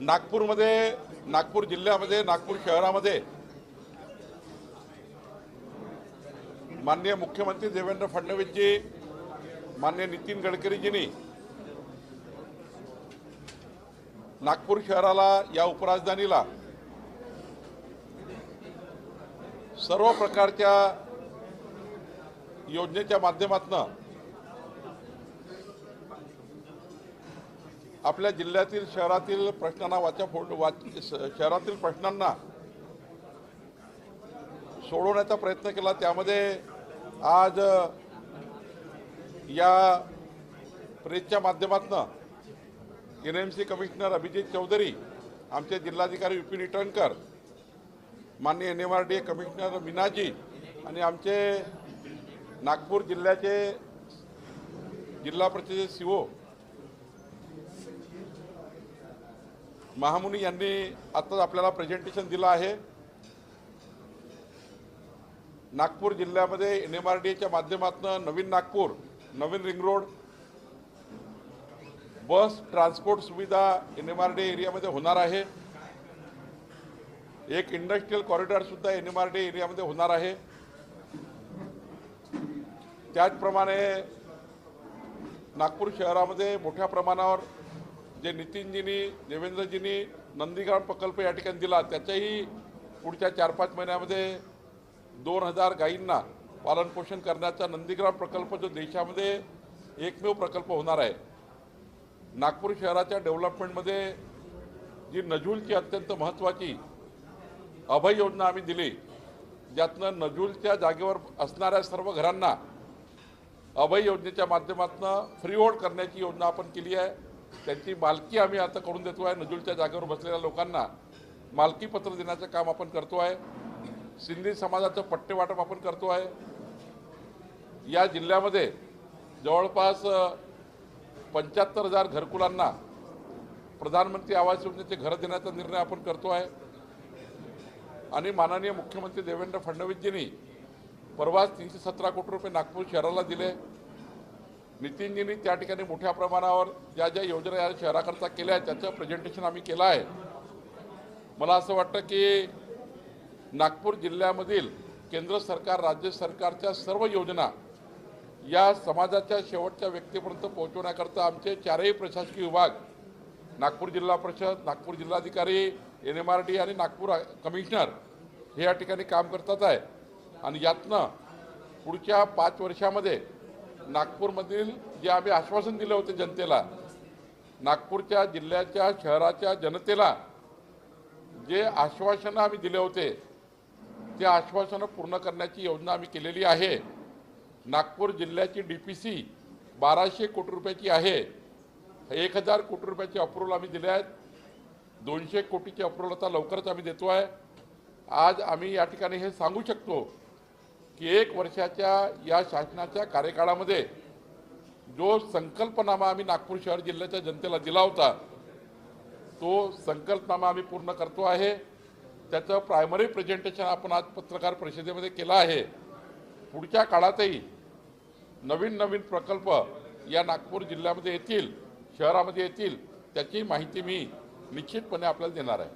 नागपूरमध्ये नागपूर जिल्ह्यामध्ये नागपूर शहरामध्ये माननीय मुख्यमंत्री देवेंद्र फडणवीसजी माननीय नितीन गडकरीजींनी नागपूर शहराला या उपराजधानीला सर्व प्रकारच्या योजनेच्या माध्यमातून आपल्या जिल्ह्यातील शहरातील प्रश्नांना वाचा फोड वाच शहरातील प्रश्नांना सोडवण्याचा प्रयत्न केला. त्यामध्ये आज या प्रेसच्या माध्यमातून N M C commissioner Abhijit Chaudhari आमचे जिल्हाधिकारी विपिन इटणकर माननीय N M R D A commissioner Meenaji आणि आमचे नागपूर जिल्ह्याचे जिल्हा परिषदेचे सी ओ महामुनी यांनी आत्ताच आपल्याला प्रेझेंटेशन दिलं आहे. नागपूर जिल्ह्यामध्ये एन एम आर डी एच्या माध्यमातून नवीन नागपूर नवीन रिंग रोड बस ट्रान्सपोर्ट सुविधा एन एम आर डी एरियामध्ये होणार आहे. एक इंडस्ट्रीयल कॉरिडॉरसुद्धा एन एम आर डी एरियामध्ये होणार आहे. त्याचप्रमाणे नागपूर शहरामध्ये मोठ्या प्रमाणावर जे नितीनजींनी देवेंद्रजींनी नंदीग्राम प्रकल्प या ठिकाणी दिला त्याच्याही पुढच्या चार पाच महिन्यामध्ये दोन हजार गायींना पालनपोषण करण्याचा नंदीग्राम प्रकल्प जो देशामध्ये एकमेव प्रकल्प होणार आहे. नागपूर शहराच्या डेव्हलपमेंटमध्ये जी नजूलची अत्यंत महत्त्वाची अभय योजना आम्ही दिली ज्यातनं नजूलच्या जागेवर असणाऱ्या सर्व घरांना अभय योजनेच्या माध्यमातून फ्री होल्ड करण्याची योजना आपण केली आहे. त्यांची मालकी आम्ही आता करून देतो आहे. नजूलच्या जागेवर बसलेल्या लोकांना मालकी पत्र देण्याचं काम आपण करतो आहे. सिंधी समाजाचं पट्टे वाटप आपण करतो आहे. या जिल्ह्यामध्ये जवळपास पंच्याहत्तर हजार घरकुलांना प्रधानमंत्री आवास योजनेचे घरं देण्याचा निर्णय आपण करतो आहे. आणि माननीय मुख्यमंत्री देवेंद्र फडणवीसजींनी परवाच तीनशे सतरा कोटी रुपये नागपूर शहराला दिले. नितीनजींनी त्या ठिकाणी मोठ्या प्रमाणावर ज्या ज्या योजना या शहराकरता केल्या आहेत त्याचं प्रेझेंटेशन आम्ही केलं आहे. मला असं वाटतं की नागपूर जिल्ह्यामधील केंद्र सरकार राज्य सरकारच्या सर्व योजना या समाजाच्या शेवटच्या व्यक्तीपर्यंत पोहोचवण्याकरता आमचे चारही प्रशासकीय विभाग नागपूर जिल्हा परिषद नागपूर जिल्हाधिकारी एन एम आर डी आणि नागपूर कमिशनर हे या ठिकाणी काम करतात आहे. आणि यातनं पुढच्या पाच वर्षामध्ये नागपूरमधील जे आम्ही आश्वासन दिलं होते जनतेला नागपूरच्या जिल्ह्याच्या शहराच्या जनतेला जे आश्वासनं आम्ही दिले होते ते आश्वासनं पूर्ण करण्याची योजना आम्ही केलेली आहे. नागपूर जिल्ह्याची डी पी सी बाराशे कोटी रुपयाची आहे. एक हजार कोटी रुपयाचे अप्रुव्हल आम्ही दिले आहेत. दोनशे कोटीचे अप्रुव्हल आता लवकरच आम्ही देतो आहे आज आम्ही या ठिकाणी हे सांगू शकतो की एक वर्षाच्या या शासनाच्या कार्यकाळामध्ये जो संकल्पनामा आम्ही नागपूर शहर जिल्ह्याच्या जनतेला दिला होता तो संकल्पनामा आम्ही पूर्ण करतो आहे. त्याचं प्रायमरी प्रेझेंटेशन आपण आज पत्रकार परिषदेमध्ये केलं आहे. पुढच्या काळातही नवीन नवीन प्रकल्प या नागपूर जिल्ह्यामध्ये येतील शहरामध्ये येतील त्याची माहिती मी निश्चितपणे आपल्याला देणार आहे.